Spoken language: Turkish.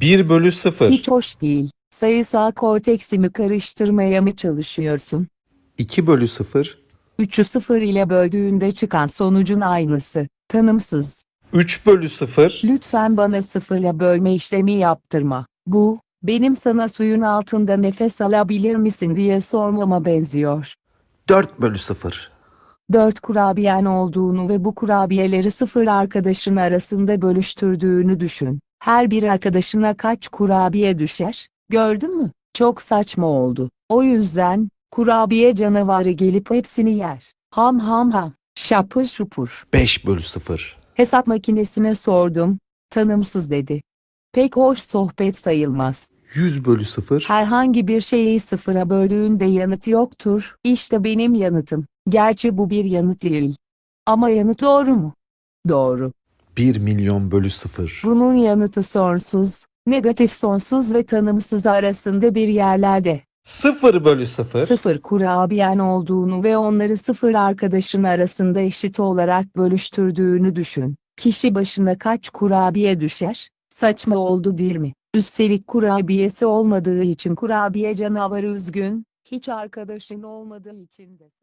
1 bölü 0. Hiç hoş değil. Sayısal korteksimi karıştırmaya mı çalışıyorsun? 2 bölü 0. 3'ü 0 ile böldüğünde çıkan sonucun aynısı. Tanımsız. 3 bölü 0. Lütfen bana sıfırla bölme işlemi yaptırma. Bu, benim sana suyun altında nefes alabilir misin diye sormama benziyor. 4 bölü 0. Dört kurabiyen olduğunu ve bu kurabiyeleri sıfır arkadaşın arasında bölüştürdüğünü düşün. Her bir arkadaşına kaç kurabiye düşer? Gördün mü? Çok saçma oldu. O yüzden, kurabiye canavarı gelip hepsini yer. Ham ham ham. Şapır şupur. 5 bölü 0. Hesap makinesine sordum. Tanımsız dedi. Pek hoş sohbet sayılmaz. 100 bölü 0. Herhangi bir şeyi sıfıra böldüğünde yanıt yoktur. İşte benim yanıtım. Gerçi bu bir yanıt değil. Ama yanıt doğru mu? Doğru. 1 milyon bölü 0. Bunun yanıtı sonsuz, negatif sonsuz ve tanımsız arasında bir yerlerde. 0 bölü 0. Sıfır kurabiyen olduğunu ve onları sıfır arkadaşın arasında eşit olarak bölüştürdüğünü düşün. Kişi başına kaç kurabiye düşer? Saçma oldu değil mi? Üstelik kurabiyesi olmadığı için kurabiye canavarı üzgün, hiç arkadaşın olmadığı için de.